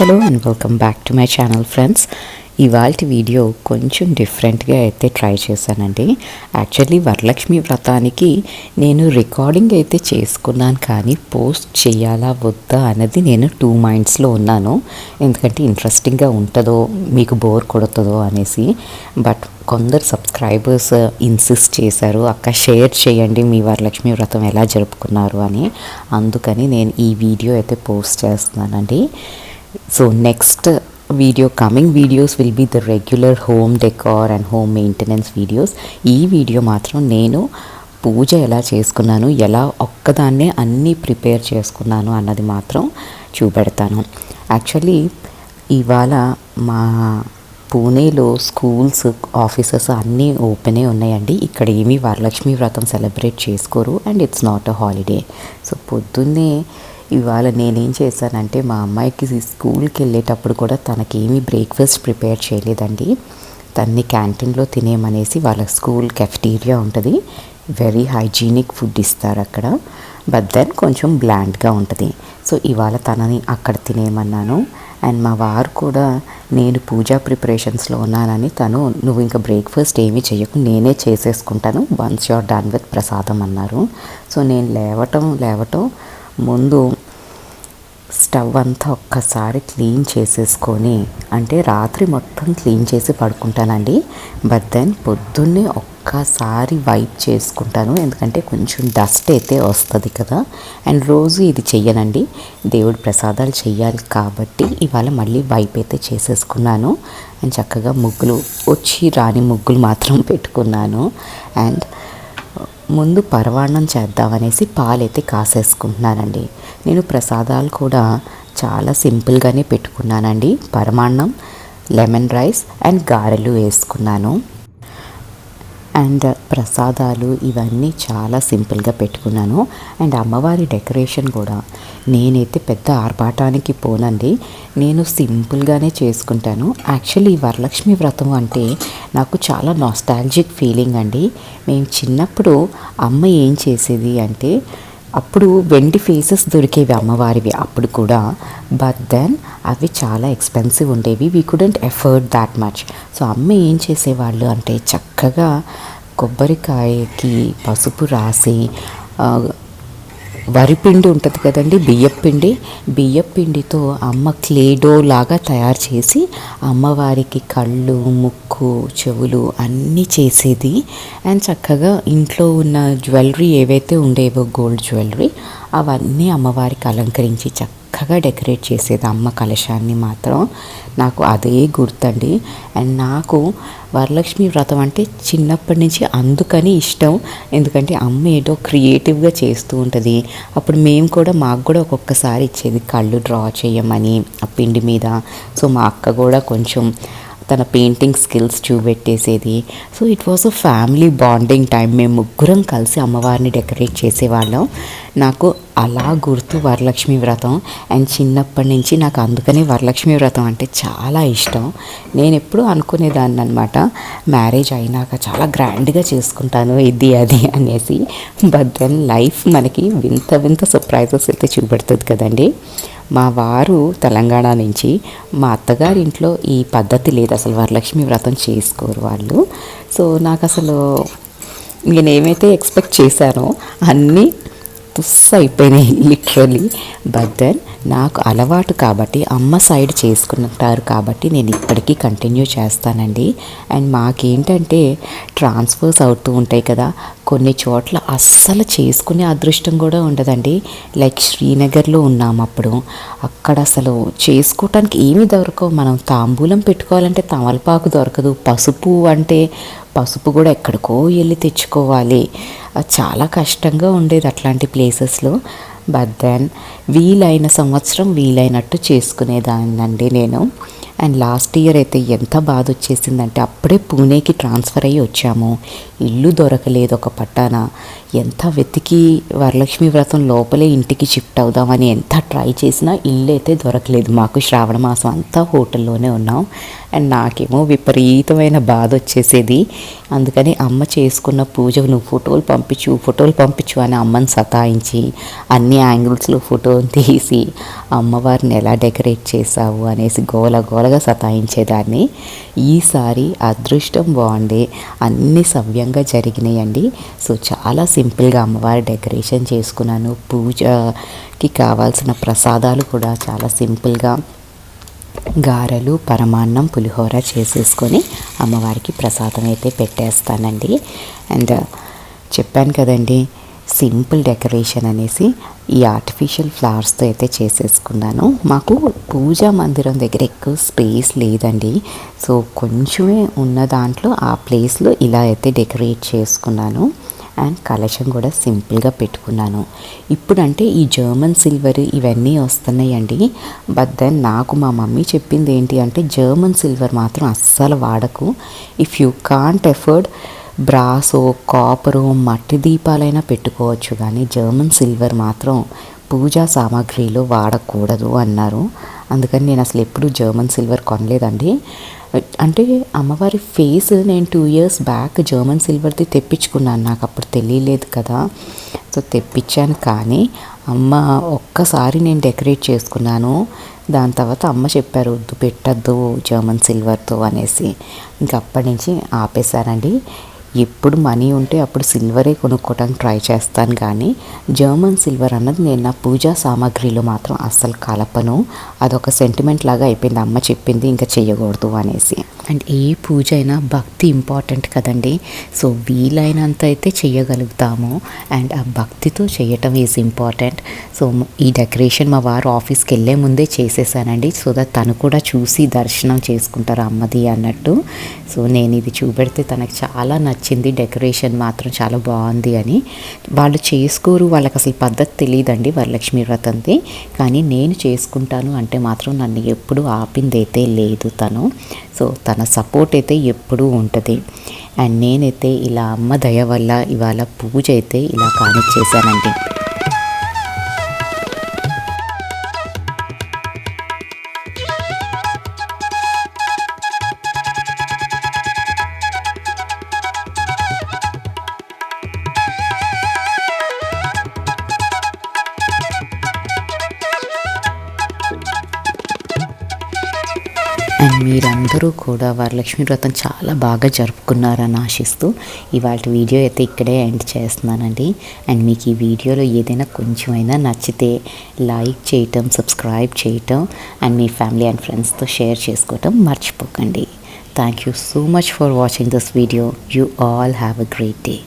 Hello and welcome back to my channel friends. ఇవాళ video కొంచెం డిఫరెంట్గా అయితే ట్రై చేశానండి. యాక్చువల్లీ వరలక్ష్మి వ్రతానికి నేను రికార్డింగ్ అయితే చేసుకున్నాను కానీ పోస్ట్ చేయాలా వద్దా అన్నది నేను టూ మైండ్స్లో ఉన్నాను. ఎందుకంటే ఇంట్రెస్టింగ్గా ఉంటుందో మీకు బోర్ కొడుతుందో అనేసి. బట్ కొందరు సబ్స్క్రైబర్స్ ఇన్సిస్ట్ చేశారు అక్క షేర్ చేయండి మీ వరలక్ష్మి వ్రతం ఎలా జరుపుకున్నారు అని. అందుకని నేను ఈ వీడియో అయితే పోస్ట్ చేస్తున్నానండి. So next video coming videos will be the regular home decor and home maintenance videos ఈ వీడియో మాత్రం నేను పూజ ఎలా చేసుకున్నాను ఎలా ఒక్కదాన్నే అన్నీ ప్రిపేర్ చేసుకున్నాను అన్నది మాత్రం చూపెడతాను. యాక్చువల్లీ ఇవాళ మా పూణేలో స్కూల్స్ ఆఫీసెస్ అన్నీ ఓపెనే ఉన్నాయండి. ఇక్కడ ఏమీ వరలక్ష్మి వ్రతం సెలబ్రేట్ చేసుకోరు and it's not a holiday. So పొద్దున్నే ఇవాళ నేనేం చేశానంటే మా అమ్మాయికి స్కూల్కి వెళ్ళేటప్పుడు కూడా తనకేమీ బ్రేక్ఫాస్ట్ ప్రిపేర్ చేయలేదండి. తన్ని క్యాంటీన్లో తినేమనేసి వాళ్ళ స్కూల్ కెఫ్టీరియా ఉంటుంది. వెరీ హైజీనిక్ ఫుడ్ ఇస్తారు అక్కడ. బట్ దెన్ కొంచెం బ్లాండ్గా ఉంటుంది. సో ఇవాళ తనని అక్కడ తినేయమన్నాను. అండ్ మా వారు కూడా నేను పూజా ప్రిపరేషన్స్లో ఉన్నానని తను నువ్వు ఇంకా బ్రేక్ఫాస్ట్ ఏమీ చేయకు నేనే చేసేసుకుంటాను. వన్స్ యూర్ డన్ విత్ ప్రసాదం అన్నారు. సో నేను లేవటం లేవటం ముందు స్టవ్ అంతా ఒక్కసారి క్లీన్ చేసేసుకొని అంటే రాత్రి మొత్తం క్లీన్ చేసి పడుకుంటానండి. బట్ దెన్ పొద్దున్నే ఒక్కసారి వైప్ చేసుకుంటాను. ఎందుకంటే కొంచెం డస్ట్ అయితే వస్తుంది కదా. అండ్ రోజు ఇది చెయ్యనండి. దేవుడి ప్రసాదాలు చెయ్యాలి కాబట్టి ఇవాళ మళ్ళీ వైప్ అయితే చేసేసుకున్నాను. అండ్ చక్కగా ముగ్గులు వచ్చి రాని ముగ్గులు మాత్రం పెట్టుకున్నాను. అండ్ ముందు పరవాణం చేద్దామనేసి పాలైతే కాసేసుకుంటున్నానండి. నేను ప్రసాదాలు కూడా చాలా సింపుల్గానే పెట్టుకున్నానండి. పరమాన్నం లెమన్ రైస్ అండ్ గారెలు వేసుకున్నాను. అండ్ ప్రసాదాలు ఇవన్నీ చాలా సింపుల్గా పెట్టుకున్నాను. అండ్ అమ్మవారి డెకరేషన్ కూడా. నేనైతే పెద్ద ఆర్భాటానికి పోనండి. నేను సింపుల్గానే చేసుకుంటాను. యాక్చువల్లీ వరలక్ష్మి వ్రతం అంటే నాకు చాలా నాస్టాలజిక్ ఫీలింగ్ అండి. మేము చిన్నప్పుడు అమ్మ ఏం చేసేది అంటే అప్పుడు వెండి ఫేసెస్ దొరికేవి అమ్మవారివి అప్పుడు కూడా. బట్ దెన్ అవి చాలా ఎక్స్పెన్సివ్ ఉండేవి. We couldn't afford that much so అమ్మ ఏం చేసేవాళ్ళు అంటే చక్కగా కొబ్బరికాయకి పసుపు రాసి వరిపిండి ఉంటుంది కదండి బియ్యపిండి బియ్యపిండితో అమ్మ క్లేడో లాగా తయారు చేసి అమ్మవారికి కళ్ళు ముక్కు చెవులు అన్నీ చేసేది. అండ్ చక్కగా ఇంట్లో ఉన్న జ్యువెలరీ ఏవైతే ఉండేవో గోల్డ్ జ్యువెలరీ అవన్నీ అమ్మవారికి అలంకరించి చక్కగా డెకరేట్ చేసేది అమ్మ కలశాన్ని మాత్రం. నాకు అదే గుర్తండి. అండ్ నాకు వరలక్ష్మి వ్రతం అంటే చిన్నప్పటి నుంచి అందుకని ఇష్టం. ఎందుకంటే అమ్మ ఏదో క్రియేటివ్గా చేస్తూ ఉంటుంది. అప్పుడు మేము కూడా మాకు కూడా ఒక్కొక్కసారి ఇచ్చేది కళ్ళు డ్రా చేయమని ఆ పిండి మీద. సో మా అక్క కూడా కొంచెం తన painting skills చూపెట్టేసేది. So it was a family bonding time మేము ముగ్గురం కలిసి అమ్మవారిని డెకరేట్ చేసేవాళ్ళం. నాకు అలా గుర్తు వరలక్ష్మి వ్రతం. అండ్ చిన్నప్పటి నుంచి నాకు అందుకనే వరలక్ష్మి వ్రతం అంటే చాలా ఇష్టం. నేను ఎప్పుడూ అనుకునేదాన్ని అనమాట మ్యారేజ్ అయినాక చాలా గ్రాండ్గా చేసుకుంటాను ఇది అది అనేసి. బట్ దెన్ లైఫ్ మనకి వింత వింత సర్ప్రైజెస్ అయితే చూపెడుతుంది కదండి. మా వారు తెలంగాణ నుంచి మా అత్తగారి ఇంట్లో ఈ పద్ధతి లేదు అసలు వరలక్ష్మి వ్రతం చేసుకోరు వాళ్ళు. సో నాకు అసలు నేను ఏమైతే ఎక్స్పెక్ట్ చేశానో అన్నీ తుస్ అయిపోయినాయి లిటరలీ బట్ దెన్ నాకు అలవాటు కాబట్టి అమ్మ సైడ్ చేసుకుంటారు కాబట్టి నేను ఇప్పటికీ కంటిన్యూ చేస్తానండి. అండ్ మాకేంటంటే ట్రాన్స్ఫర్స్ అవుతూ ఉంటాయి కదా కొన్ని చోట్ల అస్సలు చేసుకునే అదృష్టం కూడా ఉండదండి. లైక్ శ్రీనగర్లో ఉన్నాం అప్పుడు అక్కడ అసలు చేసుకోవటానికి ఏమీ దొరకవు. మనం తాంబూలం పెట్టుకోవాలంటే తమలపాకు దొరకదు. పసుపు అంటే పసుపు కూడా ఎక్కడికో వెళ్ళి తెచ్చుకోవాలి. అది చాలా కష్టంగా ఉండేది అట్లాంటి ప్లేసెస్లో బట్ దెన్ వీలైన సంవత్సరం వీలైనట్టు చేసుకునేదాన్నండి నేను. అండ్ లాస్ట్ ఇయర్ అయితే ఎంత బాధ వచ్చేసిందంటే అప్పుడే పూణేకి ట్రాన్స్ఫర్ అయ్యి వచ్చాము. ఇల్లు దొరకలేదు ఒక పట్టాన. ఎంత వెతికి వరలక్ష్మి వ్రతం లోపలే ఇంటికి షిఫ్ట్ అవుదామని ఎంత ట్రై చేసినా ఇల్లు అయితే దొరకలేదు మాకు. శ్రావణ మాసం అంతా హోటల్లోనే ఉన్నాం. అండ్ నాకేమో విపరీతమైన బాధ వచ్చేసేది. అందుకని అమ్మ చేసుకున్న పూజ నువ్వు ఫోటోలు పంపించు ఫోటోలు పంపించు అని అమ్మని సతాయించి అన్ని యాంగిల్స్లో ఫోటోలు తీసి అమ్మవారిని ఎలా డెకరేట్ చేసావు అనేసి గోల గోలగా సతాయించేదాన్ని. ఈసారి అదృష్టం బాగుండే అన్ని సవ్యంగా జరిగినాయండి. సో చాలా సింపుల్గా అమ్మవారి డెకరేషన్ చేసుకున్నాను. పూజకి కావాల్సిన ప్రసాదాలు కూడా చాలా సింపుల్గా గారెలు పరమాన్నం పులిహోర చేసేసుకొని అమ్మవారికి ప్రసాదం అయితే పెట్టేస్తానండి. అండ్ చెప్పాను కదండి సింపుల్ డెకరేషన్ అనేసి ఈ ఆర్టిఫిషియల్ ఫ్లవర్స్తో అయితే చేసేసుకున్నాను. మాకు పూజా మందిరం దగ్గర ఎక్కువ స్పేస్ లేదండి. సో కొంచెమే ఉన్న దాంట్లో ఆ ప్లేస్లో ఇలా అయితే డెకరేట్ చేసుకున్నాను. అండ్ కలశం కూడా సింపుల్గా పెట్టుకున్నాను. ఇప్పుడంటే ఈ జర్మన్ సిల్వర్ ఇవన్నీ వస్తున్నాయండి. బట్ దెన్ నాకు మా మమ్మీ చెప్పింది ఏంటి అంటే జర్మన్ సిల్వర్ మాత్రం అస్సలు వాడకు. If you can't afford brass copper మట్టి దీపాలైనా పెట్టుకోవచ్చు కానీ జర్మన్ సిల్వర్ మాత్రం పూజా సామాగ్రిలో వాడకూడదు అన్నారు. అందుకని నేను అసలు ఎప్పుడు జర్మన్ సిల్వర్ కొనలేదండి. అంటే అమ్మవారి ఫేస్ నేను టూ ఇయర్స్ బ్యాక్ జర్మన్ సిల్వర్ది తెప్పించుకున్నాను. నాకు అప్పుడు తెలియలేదు కదా. సో తెప్పించాను కానీ అమ్మ ఒక్కసారి నేను డెకరేట్ చేసుకున్నాను. దాని తర్వాత అమ్మ చెప్పారు వద్దు పెట్టద్దు జర్మన్ సిల్వర్తో అనేసి. ఇంక అప్పటి నుంచి ఆపేశారండి ఎప్పుడు మనీ ఉంటే అప్పుడు సిల్వరే కొనుక్కోవడానికి ట్రై చేస్తాను కానీ జర్మన్ సిల్వర్ అన్నది నేను నా పూజా సామాగ్రిలో మాత్రం అస్సలు కలపను. అదొక సెంటిమెంట్ లాగా అయిపోయింది. అమ్మ చెప్పింది ఇంకా చేయకూడదు అనేసి. అండ్ ఏ పూజ అయినా భక్తి ఇంపార్టెంట్ కదండి. సో వీలైనంత అయితే చేయగలుగుతాము అండ్ ఆ భక్తితో చేయటం ఈజ్ ఇంపార్టెంట్. సో ఈ డెకరేషన్ మా వారు ఆఫీస్కి వెళ్ళే ముందే చేసేసానండి. సో దట్ తను కూడా చూసి దర్శనం చేసుకుంటారు అమ్మది అన్నట్టు. సో నేను ఇది చూపెడితే తనకు చాలా నచ్చింది. డెకరేషన్ మాత్రం చాలా బాగుంది అని. వాళ్ళు చేసుకోరు వాళ్ళకి అసలు పద్ధతి తెలియదండి వరలక్ష్మి వ్రతంది. కానీ నేను చేసుకుంటాను అంటే మాత్రం నన్ను ఎప్పుడు ఆపింది అయితే లేదు తను. సో తన సపోర్ట్ అయితే ఎప్పుడూ ఉంటుంది. అండ్ నేనైతే ఇలా అమ్మ దయ వల్ల ఇవాళ పూజ అయితే ఇలా కానిచ్చేసానండి అండ్ మీరందరూ కూడా వరలక్ష్మి వ్రతం చాలా బాగా జరుపుకున్నారని ఆశిస్తూ ఇవాళ వీడియో అయితే ఇక్కడే ఎండ్ చేస్తున్నానండి. అండ్ మీకు ఈ వీడియోలో ఏదైనా కొంచెమైనా నచ్చితే లైక్ చేయటం సబ్స్క్రైబ్ చేయటం అండ్ మీ ఫ్యామిలీ అండ్ ఫ్రెండ్స్తో షేర్ చేసుకోవటం మర్చిపోకండి. Thank you so much for watching this video. You all have a great day.